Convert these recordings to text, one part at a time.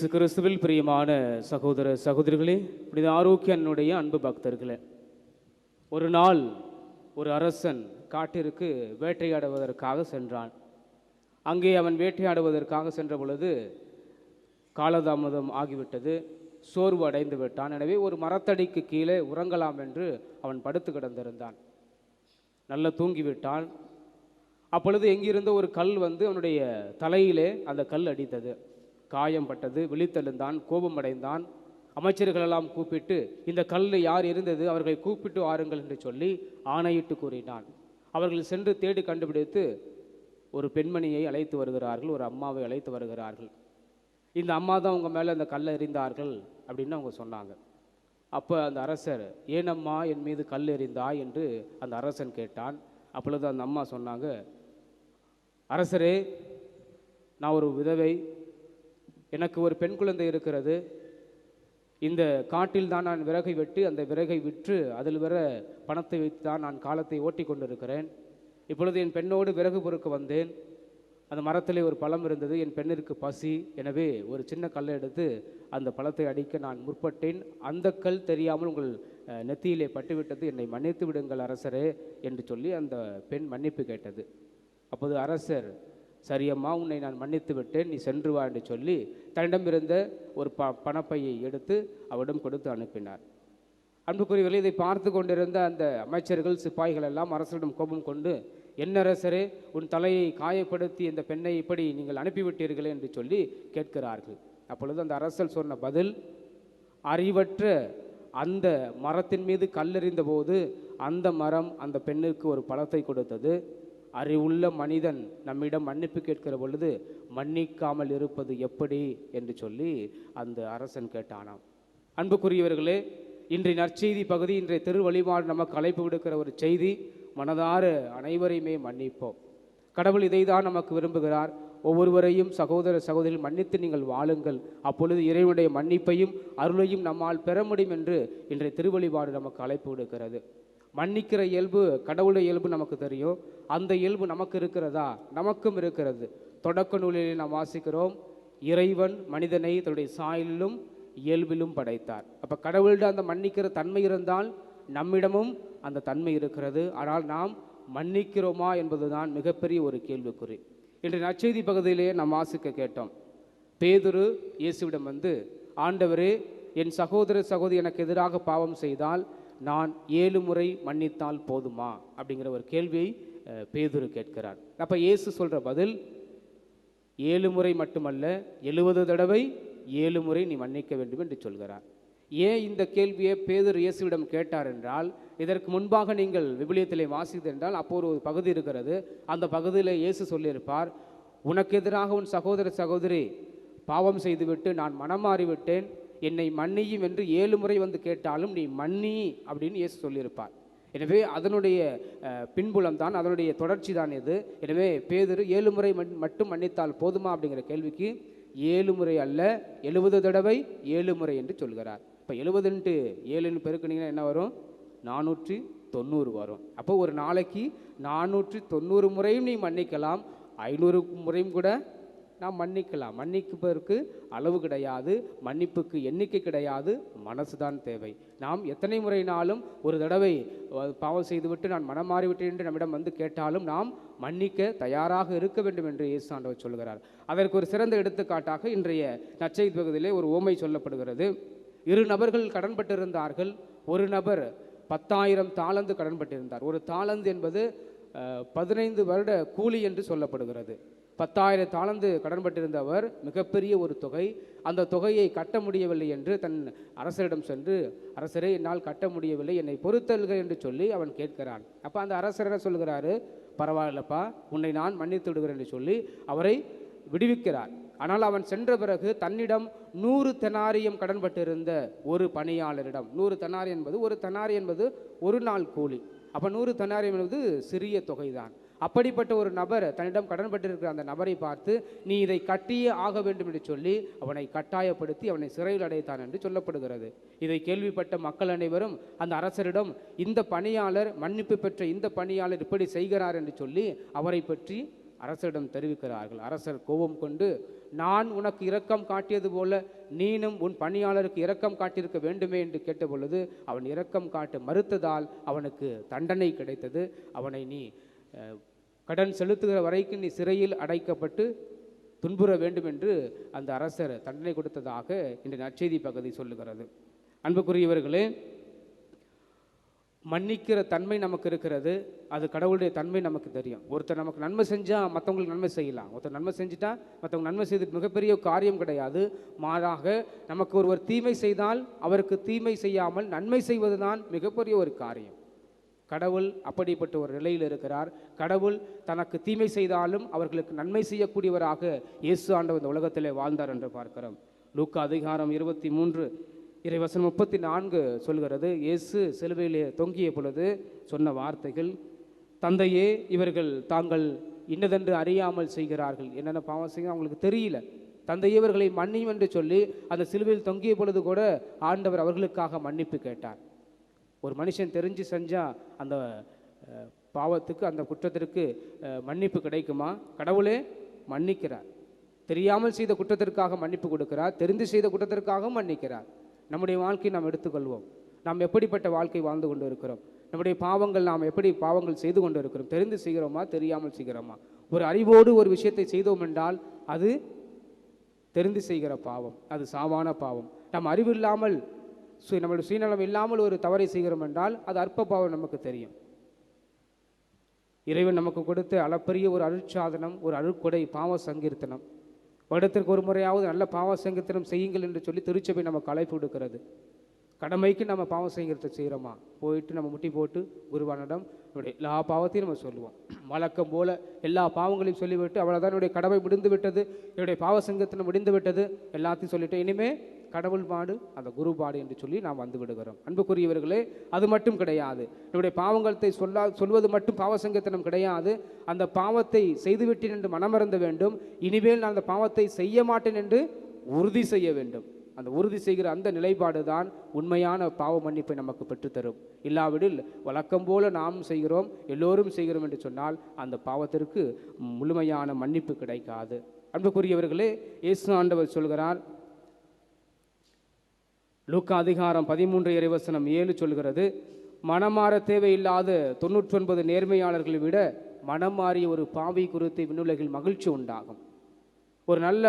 இயேசு கிறிஸ்துவில் பிரியமான சகோதர சகோதரிகளே புனித ஆரோக்கியனுடைய அன்பு பக்தர்களே ஒரு நாள் ஒரு அரசன் காட்டிற்கு வேட்டையாடுவதற்காக சென்றான். அங்கே அவன் வேட்டையாடுவதற்காக சென்ற பொழுது காலதாமதம் ஆகிவிட்டது சோர்வு அடைந்து விட்டான். எனவே ஒரு மரத்தடிக்கு கீழே உறங்கலாம் என்று அவன் படுத்து கிடந்திருந்தான். நல்ல தூங்கிவிட்டான். அப்பொழுது எங்கிருந்த ஒரு கல் வந்து அவனுடைய தலையிலே அந்த கல் அடித்தது. காயம் பட்டது விழித்தெழுந்தான் கோபம் அடைந்தான் அமைச்சர்களெல்லாம் கூப்பிட்டு இந்த கல் யார் இருந்தது அவர்களை கூப்பிட்டு வாருங்கள் என்று சொல்லி ஆணையிட்டு கூறினான். அவர்கள் சென்று தேடி கண்டுபிடித்து ஒரு பெண்மணியை அழைத்து வருகிறார்கள் ஒரு அம்மாவை அழைத்து வருகிறார்கள். இந்த அம்மா தான் உங்கள் மேலே அந்த கல்லை எறிந்தார்கள் அப்படின்னு அவங்க சொன்னாங்க. அப்போ அந்த அரசர் ஏனம்மா என் மீது கல் எறிந்தா? என்று அந்த அரசன் கேட்டான். அப்பொழுது அந்த அம்மா சொன்னாங்க அரசரே நான் ஒரு விதவை எனக்கு ஒரு பெண் குழந்தை இருக்கிறது. இந்த காட்டில் தான் நான் விறகை வெட்டி அந்த விறகை விற்று அதில் வர பணத்தை வைத்து தான் நான் காலத்தை ஓட்டி கொண்டிருக்கிறேன். இப்பொழுது என் பெண்ணோடு விறகு பொறுக்க வந்தேன். அந்த மரத்திலே ஒரு பழம் இருந்தது என் பெண்ணிற்கு பசி. எனவே ஒரு சின்ன கல்லை எடுத்து அந்த பழத்தை அடிக்க நான் முற்பட்டேன். அந்த கல் தெரியாமல் உங்கள் நெத்தியிலே பட்டுவிட்டது. என்னை மன்னித்து விடுங்கள் அரசரே என்று சொல்லி அந்த பெண் மன்னிப்பு கேட்டது. அப்போது அரசர் சரியம்மா உன்னை நான் மன்னித்து விட்டேன் நீ சென்று வா என்று சொல்லி தன்னிடமிருந்த ஒரு ப பணப்பையை எடுத்து அவரிடம் கொடுத்து அனுப்பினார். அன்புக்குரியவர்கள் இதை பார்த்து கொண்டிருந்த அந்த அமைச்சர்கள் சிப்பாய்கள் எல்லாம் அரசரிடம் கோபம் கொண்டு என்ன அரசரே உன் தலையை காயப்படுத்தி இந்த பெண்ணை இப்படி நீங்கள் அனுப்பிவிட்டீர்களே என்று சொல்லி கேட்கிறார்கள். அப்பொழுது அந்த அரசல் சொன்ன பதில் அறிவற்ற அந்த மரத்தின் மீது கல்லெறிந்த போது அந்த மரம் அந்த பெண்ணிற்கு ஒரு பழத்தை கொடுத்தது. அறிவுள்ள மனிதன் நம்மிடம் மன்னிப்பு கேட்கிற பொழுது மன்னிக்காமல் இருப்பது எப்படி என்று சொல்லி அந்த அரசன் கேட்டானாம். அன்புக்குரியவர்களே இன்றைய நற்செய்தி பகுதி இன்றைய திருவழிமாடு நமக்கு அழைப்பு விடுக்கிற ஒரு செய்தி. மனதார அனைவரையுமே மன்னிப்போம். கடவுள் இதை தான் நமக்கு விரும்புகிறார். ஒவ்வொருவரையும் சகோதர சகோதரி மன்னித்து நீங்கள் வாழுங்கள். அப்பொழுது இறைவனுடைய மன்னிப்பையும் அருளையும் நம்மால் பெற முடியும் என்று இன்றைய திருவழிபாடு நமக்கு அழைப்பு விடுக்கிறது. மன்னிக்கிற இயல்பு கடவுளுடைய இயல்பு நமக்கு தெரியும். அந்த இயல்பு நமக்கு இருக்கிறதா? நமக்கும் இருக்கிறது. தொடக்க நூலிலே நாம் வாசிக்கிறோம் இறைவன் மனிதனை தன்னுடைய சாயலிலும் இயல்பிலும் படைத்தார். அப்போ கடவுளிடம் அந்த மன்னிக்கிற தன்மை இருந்தால் நம்மிடமும் அந்த தன்மை இருக்கிறது. ஆனால் நாம் மன்னிக்கிறோமா என்பதுதான் மிகப்பெரிய ஒரு கேள்விக்குறி. இன்று நற்செய்தி பகுதியிலேயே நாம் வாசிக்க கேட்டோம். பேதுரு இயேசுவிடம் வந்து ஆண்டவரே என் சகோதர சகோதரி எனக்கு எதிராக பாவம் செய்தால் நான் ஏழு முறை மன்னித்தால் போதுமா? அப்படிங்கிற ஒரு கேள்வியை பேதுரு கேட்கிறார். அப்போ இயேசு சொல்கிற பதில் ஏழு முறை மட்டுமல்ல எழுபது தடவை ஏழு முறை நீ மன்னிக்க வேண்டும் என்று சொல்கிறார். ஏன் இந்த கேள்வியை பேதர் இயேசுவிடம் கேட்டார் என்றால் இதற்கு முன்பாக நீங்கள் விபிலியத்திலே வாசித்து என்றால் அப்போது ஒரு பகுதி இருக்கிறது. அந்த பகுதியில் இயேசு சொல்லியிருப்பார் உனக்கு எதிராக உன் சகோதர சகோதரி பாவம் செய்துவிட்டு நான் மனம் மாறிவிட்டேன் என்னை மன்னியும் என்று ஏழு முறை வந்து கேட்டாலும் நீ மன்னி அப்படின்னு இயேசு சொல்லியிருப்பார். எனவே அதனுடைய பின்புலம் தான் அதனுடைய தொடர்ச்சி தான் இது. எனவே பேதுரு ஏழு முறை மட்டும் மன்னித்தால் போதுமா அப்படிங்கிற கேள்விக்கு ஏழு முறை அல்ல எழுபது தடவை ஏழு முறை என்று சொல்கிறார். இப்போ எழுபதுன்ட்டு ஏழுன்னு பெருக்குனீங்கன்னா என்ன வரும்? நானூற்றி தொண்ணூறு வரும். அப்போ ஒரு நாளைக்கு நானூற்றி தொண்ணூறு முறையும் நீ மன்னிக்கலாம் ஐநூறு முறையும் கூட நாம் மன்னிக்கலாம். மன்னிப்பதற்கு அளவு கிடையாது மன்னிப்புக்கு எண்ணிக்கை கிடையாது மனசு தான் தேவை. நாம் எத்தனை முறைனாலும் ஒரு தடவை பாவம் செய்துவிட்டு நான் மனம் மாறிவிட்டேன் என்று நம்மிடம் வந்து கேட்டாலும் நாம் மன்னிக்க தயாராக இருக்க வேண்டும் என்று இயேசு ஆண்டவர் சொல்கிறார் அதற்கு ஒரு சிறந்த எடுத்துக்காட்டாக இன்றைய நற்செய்தி பகுதியிலே ஒரு ஓமை சொல்லப்படுகிறது. இரு நபர்கள் கடன்பட்டிருந்தார்கள் ஒரு நபர் பத்தாயிரம் தாளந்து கடன்பட்டிருந்தார். ஒரு தாளந்து என்பது பதினைந்து வருட கூலி என்று சொல்லப்படுகிறது. பத்தாயிரம் தாளந்து கடன்பட்டிருந்தவர் மிகப்பெரிய ஒரு தொகை. அந்த தொகையை கட்ட முடியவில்லை என்று தன் அரசரிடம் சென்று அரசரே என்னால் கட்ட முடியவில்லை என்னை பொறுத்தல்க என்று சொல்லி அவன் கேட்கிறான். அப்போ அந்த அரசர் சொல்கிறாரு? பரவாயில்லப்பா உன்னை நான் மன்னித்து விடுகிறேன் என்று சொல்லி அவரை விடுவிக்கிறார். ஆனால் அவன் சென்ற பிறகு தன்னிடம் நூறு தெனாரியம் கடன்பட்டிருந்த ஒரு பணியாளரிடம் நூறு தெனாரி என்பது ஒரு தெனாரி என்பது ஒரு நாள் கூலி. அப்போ நூறு தெனாரியம் என்பது சிறிய தொகைதான். அப்படிப்பட்ட ஒரு நபர் தன்னிடம் கடன்பட்டிருக்கிற அந்த நபரை பார்த்து நீ இதை கட்டியே ஆக வேண்டும் என்று சொல்லி அவனை கட்டாயப்படுத்தி அவனை சிறையில் அடைத்தான் என்று சொல்லப்படுகிறது. இதை கேள்விப்பட்ட மக்கள் அனைவரும் அந்த அரசரிடம் இந்த பணியாளர் மன்னிப்பு பெற்ற இந்த பணியாளர் இப்படி செய்கிறார் என்று சொல்லி அவரை பற்றி அரசரிடம் தெரிவிக்கிறார்கள். அரசர் கோபம் கொண்டு நான் உனக்கு இரக்கம் காட்டியது போல நீனும் உன் பணியாளருக்கு இரக்கம் காட்டியிருக்க வேண்டுமே என்று கேட்டபொழுது அவன் இரக்கம் காட்ட மறுத்ததால் அவனுக்கு தண்டனை கிடைத்தது. அவனை நீ கடன் செலுத்துகிற வரைக்கும் நீ சிறையில் அடைக்கப்பட்டு துன்புற வேண்டும் என்று அந்த அரசர் தண்டனை கொடுத்ததாக இந்த நற்செய்தி பகுதி சொல்லுகிறது. அன்புக்குரியவர்களே மன்னிக்கிற தன்மை நமக்கு இருக்கிறது. அது கடவுளுடைய தன்மை நமக்கு தெரியும். ஒருத்தர் நமக்கு நன்மை செஞ்சால் மற்றவங்களுக்கு நன்மை செய்யலாம். ஒருத்தர் நன்மை செஞ்சுட்டா மற்றவங்க நன்மை செய்து மிகப்பெரிய காரியம் கிடையாது. மாறாக நமக்கு ஒருவர் தீமை செய்தால் அவருக்கு தீமை செய்யாமல் நன்மை செய்வதுதான் மிகப்பெரிய ஒரு காரியம். கடவுள் அப்படிப்பட்ட ஒரு நிலையில் இருக்கிறார். கடவுள் தனக்கு தீமை செய்தாலும் அவர்களுக்கு நன்மை செய்யக்கூடியவராக இயேசு ஆண்டவர் இந்த உலகத்திலே வாழ்ந்தார் என்று பார்க்கிறோம். லூக்கா அதிகாரம் இருபத்தி மூன்று இறைவசன் முப்பத்தி நான்கு சொல்கிறது. இயேசு சிலுவையிலே தொங்கிய பொழுது சொன்ன வார்த்தைகள் தந்தையே இவர்கள் தாங்கள் இன்னதென்று அறியாமல் செய்கிறார்கள். என்னென்ன பாவம் செய்ய அவங்களுக்கு தெரியல. தந்தையே இவர்களை மன்னியும் என்று சொல்லி அந்த சிலுவையில் தொங்கிய பொழுது கூட ஆண்டவர் அவர்களுக்காக மன்னிப்பு கேட்டார். ஒரு மனுஷன் தெரிஞ்சு செஞ்சால் அந்த பாவத்துக்கு அந்த குற்றத்திற்கு மன்னிப்பு கிடைக்குமா? கடவுளே மன்னிக்கிறார். தெரியாமல் செய்த குற்றத்திற்காக மன்னிப்பு கொடுக்கிறார். தெரிந்து செய்த குற்றத்திற்காகவும் மன்னிக்கிறார். நம்முடைய வாழ்க்கையை நாம் எடுத்துக்கொள்வோம். நாம் எப்படிப்பட்ட வாழ்க்கை வாழ்ந்து கொண்டு இருக்கிறோம் நம்முடைய பாவங்கள் நாம் எப்படி பாவங்கள் செய்து கொண்டு இருக்கிறோம் தெரிந்து செய்கிறோமா? தெரியாமல் செய்கிறோமா? ஒரு அறிவோடு ஒரு விஷயத்தை செய்தோம் என்றால் அது தெரிந்து செய்கிற பாவம். அது சாவான பாவம். நாம் அறிவு இல்லாமல் நம்மளுடைய சுயநலம் இல்லாமல் ஒரு தவறை செய்கிறோம் என்றால் அது அற்ப பாவம் நமக்கு தெரியும். இறைவன் நமக்கு கொடுத்த அளப்பரிய ஒரு அருட்சாதனம் ஒரு அருட்கொடை பாவ சங்கீர்த்தனம். வருடத்திற்கு ஒரு முறையாவது நல்ல பாவ சங்கீர்த்தனம் செய்யுங்கள் என்று சொல்லி திருச்சபை நமக்கு அழைப்பு கொடுக்கிறது கடமைக்கு நம்ம பாவ சங்கீர்த்தம் செய்கிறோமா போயிட்டு நம்ம முட்டி போட்டு குருவானிடம் நம்முடைய எல்லா பாவத்தையும் நம்ம சொல்லுவோம். வழக்கம் போல எல்லா பாவங்களையும் சொல்லிவிட்டு அவ்வளோதான் என்னுடைய கடமை முடிந்து விட்டது என்னுடைய பாவ சங்கீர்த்தனம் முடிந்து விட்டது எல்லாத்தையும் சொல்லிவிட்டு இனிமே கடவுள் பாடு அந்த குரு பாடு என்று சொல்லி நாம் வந்து விடுகிறோம். அன்புக்குரியவர்களே அது மட்டும் கிடையாது. நம்முடைய பாவங்களை சொல்லா சொல்வது மட்டும் பாவசங்கத்தனம் கிடையாது. அந்த பாவத்தை செய்துவிட்டேன் என்று மனமறந்த வேண்டும். இனிமேல் நான் அந்த பாவத்தை செய்ய மாட்டேன் என்று உறுதி செய்ய வேண்டும். அந்த உறுதி செய்கிற அந்த நிலைப்பாடு தான் உண்மையான பாவ மன்னிப்பை நமக்கு பெற்றுத்தரும். இல்லாவிடில் வழக்கம் போல நாம் செய்கிறோம் எல்லோரும் செய்கிறோம் என்று சொன்னால் அந்த பாவத்திற்கு முழுமையான மன்னிப்பு கிடைக்காது. அன்புக்குரியவர்களே இயேசு ஆண்டவர் சொல்கிறார் லூக்கா அதிகாரம் பதிமூன்று இறைவசனம் ஏழு சொல்கிறது மனமாற தேவையில்லாத தொன்னூற்றி ஒன்பது நேர்மையாளர்களை விட மனம் மாறிய ஒரு பாவி குறித்து விண்ணுலகில் மகிழ்ச்சி உண்டாகும். ஒரு நல்ல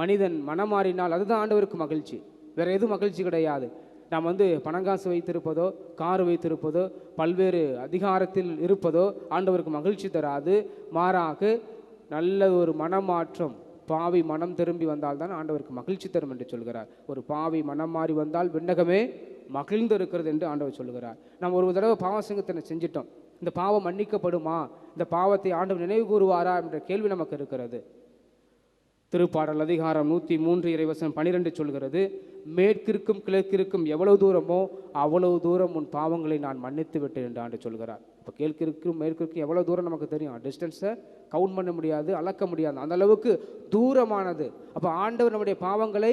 மனிதன் மனம் மாறினால் அதுதான் ஆண்டவருக்கு மகிழ்ச்சி. வேறு எதுவும் மகிழ்ச்சி கிடையாது. நாம் வந்து பணங்காசு வைத்திருப்பதோ கார் வைத்திருப்பதோ பல்வேறு அதிகாரத்தில் இருப்பதோ ஆண்டவருக்கு மகிழ்ச்சி தராது. மாறாக நல்ல ஒரு மனமாற்றம் பாவி மனம் திரும்பி வந்தால் தான் ஆண்டவருக்கு மகிழ்ச்சி தரும் என்று சொல்கிறார். ஒரு பாவி மனம் மாறி வந்தால் விண்ணகமே மகிழ்ந்து இருக்கிறது என்று ஆண்டவர் சொல்கிறார். நாம் ஒரு தடவை பாவசங்கத்தினை செஞ்சிட்டோம். இந்த பாவம் மன்னிக்கப்படுமா? இந்த பாவத்தை ஆண்டவர் நினைவு கூறுவாரா என்ற கேள்வி நமக்கு இருக்கிறது. திருப்பாடல் அதிகாரம் நூற்றி மூன்று இறைவசனம் பனிரெண்டு சொல்கிறது மேற்கிற்கும் கிழக்கிற்கும் எவ்வளவு தூரமோ அவ்வளவு தூரம் உன் பாவங்களை நான் மன்னித்து விட்டேன் என்று ஆண்டு சொல்கிறார். இப்போ கேட்கிற்கும் மேற்கிற்கும் எவ்வளோ தூரம் நமக்கு தெரியும்? டிஸ்டன்ஸை கவுண்ட் பண்ண முடியாது அளக்க முடியாது. அந்த அளவுக்கு தூரமானது. அப்போ ஆண்டவர் நம்முடைய பாவங்களை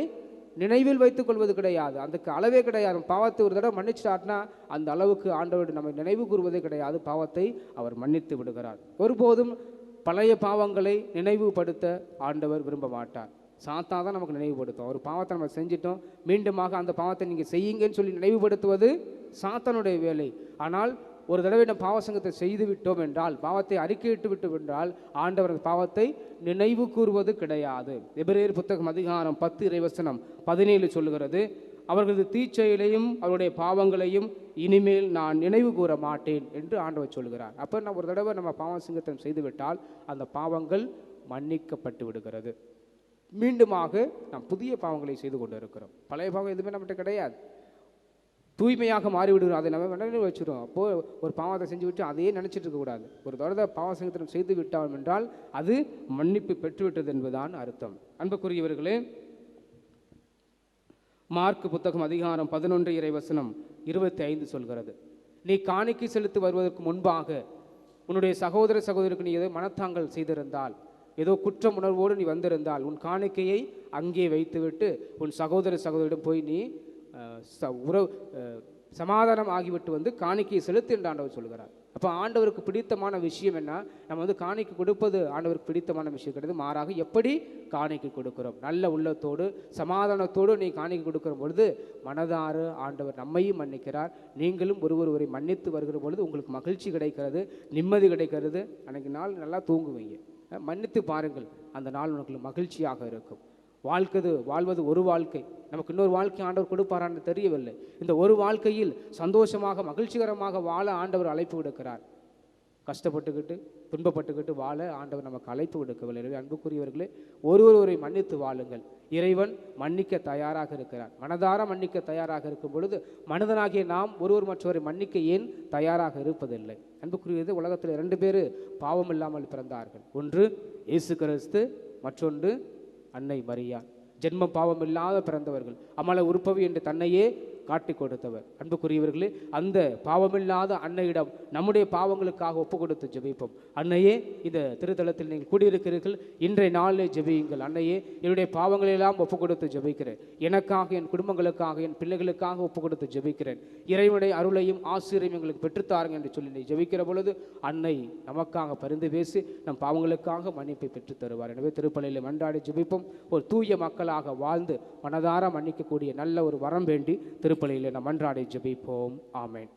நினைவில் வைத்துக் கொள்வது கிடையாது. அதுக்கு அளவே கிடையாது. பாவத்தை ஒரு தடவை மன்னிச்சிட்டார்னா அந்த அளவுக்கு ஆண்டவர் நம்ம நினைவு கூறுவதே கிடையாது. பாவத்தை அவர் மன்னித்து விடுகிறார். ஒருபோதும் பழைய பாவங்களை நினைவுபடுத்த ஆண்டவர் விரும்ப மாட்டார். சாத்தா தான் நமக்கு நினைவுபடுத்தும். ஒரு பாவத்தை நம்ம செஞ்சிட்டோம் மீண்டுமாக அந்த பாவத்தை நீங்கள் செய்யுங்கன்னு சொல்லி நினைவுபடுத்துவது சாத்தானுடைய வேலை. ஆனால் ஒரு தடவை நம்ம பாவசங்கத்தை செய்து விட்டோம் என்றால் பாவத்தை அறிக்கையிட்டு விட்டு என்றால் ஆண்டவர் அந்த பாவத்தை நினைவு கூறுவது கிடையாது. எபிரேர் புத்தகம் அதிகாரம் பத்து இறைவசனம் பதினேழு சொல்லுகிறது அவர்களது தீச்செயலையும் அவருடைய பாவங்களையும் இனிமேல் நான் நினைவு கூற மாட்டேன் என்று ஆண்டவர் சொல்கிறார். அப்போ நான் ஒரு தடவை நம்ம பாவசங்கத்தை செய்துவிட்டால் அந்த பாவங்கள் மன்னிக்கப்பட்டு விடுகிறது. மீண்டுமாக நாம் புதிய பாவங்களை செய்து கொண்டு இருக்கிறோம் பழைய பாவம் எதுவுமே நம்மகிட்ட கிடையாது. தூய்மையாக மாறிவிடுகிறோம். அதை நம்ம நினைவு வச்சுருவோம் அப்போது ஒரு பாவத்தை செஞ்சு விட்டு அதையே நினச்சிட்டு இருக்கக்கூடாது ஒரு தடவை பாவசங்கத்தினம் செய்து விட்டோம் என்றால் அது மன்னிப்பு பெற்றுவிட்டது என்பதுதான் அர்த்தம். அன்புக்குரியவர்களே மார்க் புத்தகம் அதிகாரம் பதினொன்று இறைவசனம் இருபத்தி ஐந்து சொல்கிறது. நீ காணிக்கை செலுத்தி வருவதற்கு முன்பாக உன்னுடைய சகோதர சகோதரிக்கு நீ ஏதோ மனத்தாங்கல் செய்திருந்தால் ஏதோ குற்ற உணர்வோடு நீ வந்திருந்தால் உன் காணிக்கையை அங்கே வைத்துவிட்டு உன் சகோதர சகோதரிடம் போய் நீ ச- உறவு சமாதானம் ஆகிவிட்டு வந்து காணிக்கையை செலுத்து என்று ஆண்டவர் சொல்கிறார் அப்போ ஆண்டவருக்கு பிடித்தமான விஷயம் என்ன? நம்ம வந்து காணிக்கை கொடுப்பது ஆண்டவருக்கு பிடித்தமான விஷயம் கிடையாது. மாறாக எப்படி காணிக்கை கொடுக்கிறோம்? நல்ல உள்ளத்தோடு சமாதானத்தோடு நீ காணிக்கை கொடுக்கிற பொழுது மனதாறு ஆண்டவர் நம்மையும் மன்னிக்கிறார். நீங்களும் ஒருவர் ஒருவரை மன்னித்து வருகிற பொழுது உங்களுக்கு மகிழ்ச்சி கிடைக்கிறது நிம்மதி கிடைக்கிறது. அன்னைக்கு நாள் நல்லா தூங்குவீங்க. மன்னித்து பாருங்கள். அந்த நாள் உனக்கு மகிழ்ச்சியாக இருக்கும். வாழ்க்கது வாழ்வது ஒரு வாழ்க்கை. நமக்கு இன்னொரு வாழ்க்கை ஆண்டவர் கொடுப்பாரான்னு தெரியவில்லை. இந்த ஒரு வாழ்க்கையில் சந்தோஷமாக மகிழ்ச்சிகரமாக வாழ ஆண்டவர் அழைப்பு விடுக்கிறார். கஷ்டப்பட்டுக்கிட்டு துன்பப்பட்டுக்கிட்டு வாழ ஆண்டவர் நமக்கு அழைப்பு விடுக்கவில்லை. எனவே அன்புக்குரியவர்களே ஒருவரை மன்னித்து வாழுங்கள். இறைவன் மன்னிக்க தயாராக இருக்கிறார். மனதார மன்னிக்க தயாராக இருக்கும் பொழுது மனிதனாகிய நாம் ஒருவர் மற்றவரை மன்னிக்க ஏன் தயாராக இருப்பதில்லை? அன்புக்குரியது உலகத்தில் இரண்டு பேர் பாவம் இல்லாமல் பிறந்தார்கள். ஒன்று இயேசு கிறிஸ்து மற்றொன்று அன்னை மரியா. ஜென்மம் பாவம் இல்லாத பிறந்தவர்கள். அமல உருப்பவி என்று தன்னையே காட்டி கொடுத்தவர். அன்புக்குரியவர்களே அந்த பாவமில்லாத அன்னையிடம் நம்முடைய பாவங்களுக்காக ஒப்பு கொடுத்து ஜெபிப்போம். அன்னையே இந்த திருத்தலத்தில் நீங்கள் கூடியிருக்கிறீர்கள். இன்றைய நாளிலே ஜெபியுங்கள். அன்னையே என்னுடைய பாவங்களெல்லாம் ஒப்பு கொடுத்து ஜெபிக்கிறேன். எனக்காக என் குடும்பங்களுக்காக என் பிள்ளைகளுக்காக ஒப்பு கொடுத்து ஜெபிக்கிறேன். இறைவனுடைய அருளையும் ஆசிரியம் எங்களுக்கு பெற்றுத்தாருங்க என்று சொல்லி நீ ஜெபிக்கிற பொழுது அன்னை நமக்காக பரிந்து பேசி நம் பாவங்களுக்காக மன்னிப்பை பெற்றுத் தருவார். எனவே திருப்பள்ளியில் மன்றாடி ஜெபிப்போம். ஒரு தூய மக்களாக வாழ்ந்து மனதார மன்னிக்கக்கூடிய நல்ல ஒரு வரம் வேண்டி திருப்பலியில் நம் அன்றாடை ஜெபிப்போம். ஆமேன்.